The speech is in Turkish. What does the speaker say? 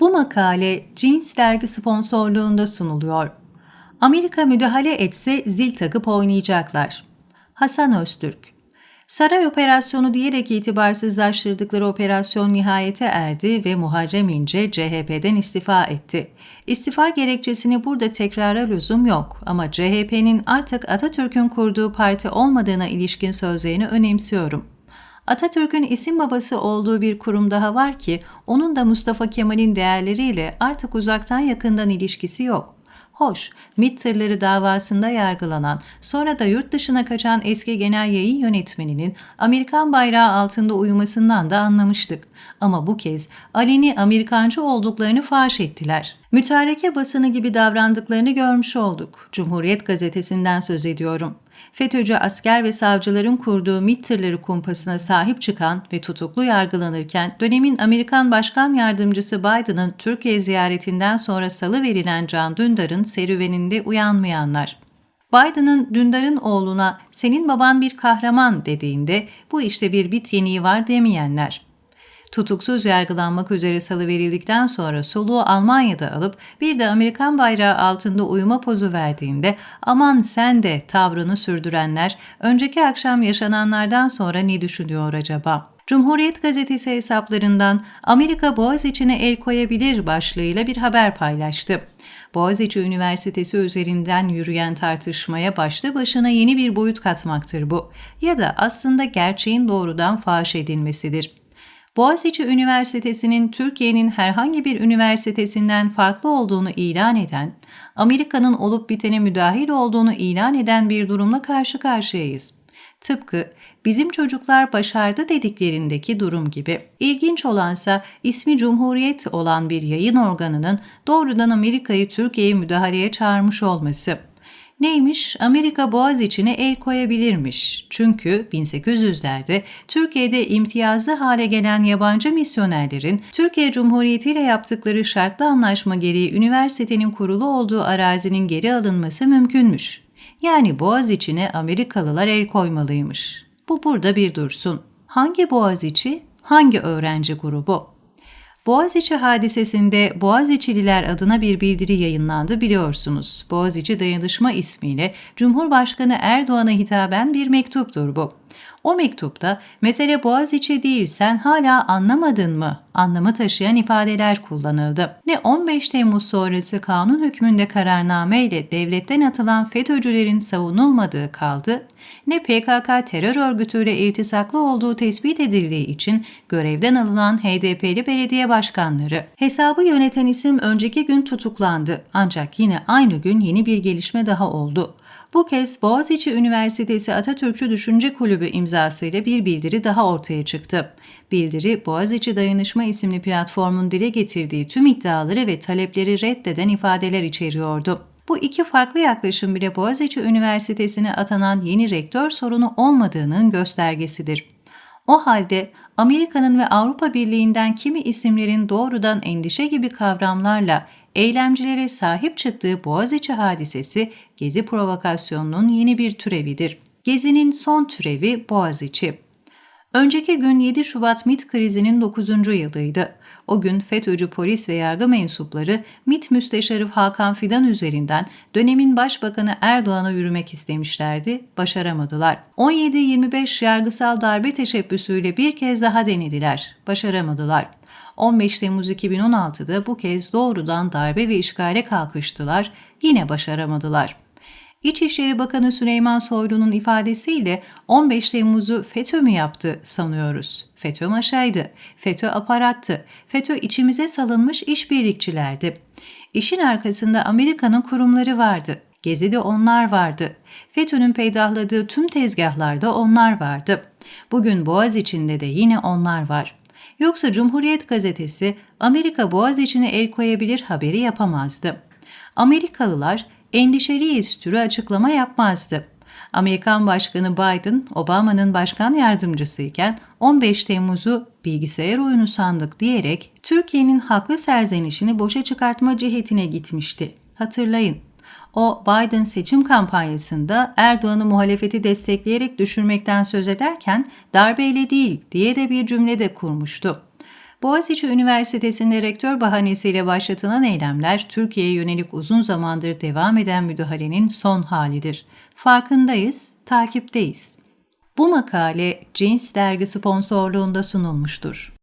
Bu makale Jeans dergi sponsorluğunda sunuluyor. Amerika müdahale etse zil takıp oynayacaklar. Hasan Öztürk Saray operasyonu diyerek itibarsızlaştırdıkları operasyon nihayete erdi ve Muharrem İnce CHP'den istifa etti. İstifa gerekçesini burada tekrara lüzum yok ama CHP'nin artık Atatürk'ün kurduğu parti olmadığına ilişkin sözlerini önemsiyorum. Atatürk'ün isim babası olduğu bir kurum daha var ki onun da Mustafa Kemal'in değerleriyle artık uzaktan yakından ilişkisi yok. Hoş, MİT tırları davasında yargılanan, sonra da yurt dışına kaçan eski genel yayın yönetmeninin Amerikan bayrağı altında uyumasından da anlamıştık. Ama bu kez Ali'ni Amerikancı olduklarını faş ettiler. Mütareke basını gibi davrandıklarını görmüş olduk. Cumhuriyet gazetesinden söz ediyorum. FETÖ'cü asker ve savcıların kurduğu MİT kumpasına sahip çıkan ve tutuklu yargılanırken dönemin Amerikan Başkan Yardımcısı Biden'ın Türkiye ziyaretinden sonra salı verilen Can Dündar'ın serüveninde uyanmayanlar. Biden'ın Dündar'ın oğluna senin baban bir kahraman dediğinde bu işte bir bit yeniği var demeyenler tutuksuz yargılanmak üzere salı verildikten sonra soluğu Almanya'da alıp bir de Amerikan bayrağı altında uyuma pozu verdiğinde aman sen de tavrını sürdürenler önceki akşam yaşananlardan sonra ne düşünüyor acaba? Cumhuriyet gazetesi hesaplarından Amerika Boğaziçi'ne el koyabilir başlığıyla bir haber paylaştı. Boğaziçi Üniversitesi üzerinden yürüyen tartışmaya başlı başına yeni bir boyut katmaktır bu. Ya da aslında gerçeğin doğrudan faş edilmesidir. Boğaziçi Üniversitesi'nin Türkiye'nin herhangi bir üniversitesinden farklı olduğunu ilan eden, Amerika'nın olup bitene müdahil olduğunu ilan eden bir durumla karşı karşıyayız. Tıpkı bizim çocuklar başardı dediklerindeki durum gibi. İlginç olansa ismi Cumhuriyet olan bir yayın organının doğrudan Amerika'yı Türkiye'ye müdahaleye çağırmış olması. Neymiş? Amerika Boğaz içine el koyabilirmiş. Çünkü 1800'lerde Türkiye'de imtiyazlı hale gelen yabancı misyonerlerin Türkiye Cumhuriyeti ile yaptıkları şartlı anlaşma gereği üniversitenin kurulu olduğu arazinin geri alınması mümkünmüş. Yani Boğaz içine Amerikalılar el koymalıymış. Bu burada bir dursun. Hangi Boğaz içi, hangi öğrenci grubu? Boğaziçi hadisesinde Boğaziçi'liler adına bir bildiri yayınlandı biliyorsunuz. Boğaziçi Dayanışma ismiyle Cumhurbaşkanı Erdoğan'a hitaben bir mektuptur bu. O mektupta mesele Boğaziçi değil sen hala anlamadın mı anlamı taşıyan ifadeler kullanıldı. Ne 15 Temmuz sonrası kanun hükmünde kararname ile devletten atılan FETÖ'cülerin savunulmadığı kaldı, ne PKK terör örgütüyle iltisaklı olduğu tespit edildiği için görevden alınan HDP'li belediye başkanları. Hesabı yöneten isim önceki gün tutuklandı ancak yine aynı gün yeni bir gelişme daha oldu. Bu kez Boğaziçi Üniversitesi Atatürkçü Düşünce Kulübü imzasıyla bir bildiri daha ortaya çıktı. Bildiri, Boğaziçi Dayanışma isimli platformun dile getirdiği tüm iddiaları ve talepleri reddeden ifadeler içeriyordu. Bu iki farklı yaklaşım bile Boğaziçi Üniversitesi'ne atanan yeni rektör sorunu olmadığının göstergesidir. O halde Amerika'nın ve Avrupa Birliği'nden kimi isimlerin doğrudan endişe gibi kavramlarla eylemcilere sahip çıktığı Boğaziçi hadisesi Gezi provokasyonunun yeni bir türevidir. Gezi'nin son türevi Boğaziçi. Önceki gün 7 Şubat MIT krizinin 9. yılıydı. O gün FETÖ'cü polis ve yargı mensupları MIT Müsteşarı Hakan Fidan üzerinden dönemin Başbakanı Erdoğan'a yürümek istemişlerdi, başaramadılar. 17-25 yargısal darbe teşebbüsüyle bir kez daha denediler, başaramadılar. 15 Temmuz 2016'da bu kez doğrudan darbe ve işgale kalkıştılar, yine başaramadılar. İçişleri Bakanı Süleyman Soylu'nun ifadesiyle 15 Temmuz'u FETÖ mü yaptı sanıyoruz. FETÖ maşaydı, FETÖ aparattı, FETÖ içimize salınmış işbirlikçilerdi. İşin arkasında Amerika'nın kurumları vardı. Gezi'de onlar vardı. FETÖ'nün peydahladığı tüm tezgahlarda onlar vardı. Bugün Boğaz içinde de yine onlar var. Yoksa Cumhuriyet gazetesi Amerika Boğaz içine el koyabilir haberi yapamazdı. Amerikalılar endişeliyiz türü açıklama yapmazdı. Amerikan Başkanı Biden, Obama'nın başkan yardımcısıyken 15 Temmuz'u bilgisayar oyunu sandık diyerek Türkiye'nin haklı serzenişini boşa çıkartma cihetine gitmişti. Hatırlayın. O Biden seçim kampanyasında Erdoğan'ı muhalefeti destekleyerek düşürmekten söz ederken darbeyle değil diye de bir cümle de kurmuştu. Boğaziçi Üniversitesi'nde rektör bahanesiyle başlatılan eylemler, Türkiye'ye yönelik uzun zamandır devam eden müdahalenin son halidir. Farkındayız, takipteyiz. Bu makale Cins dergi sponsorluğunda sunulmuştur.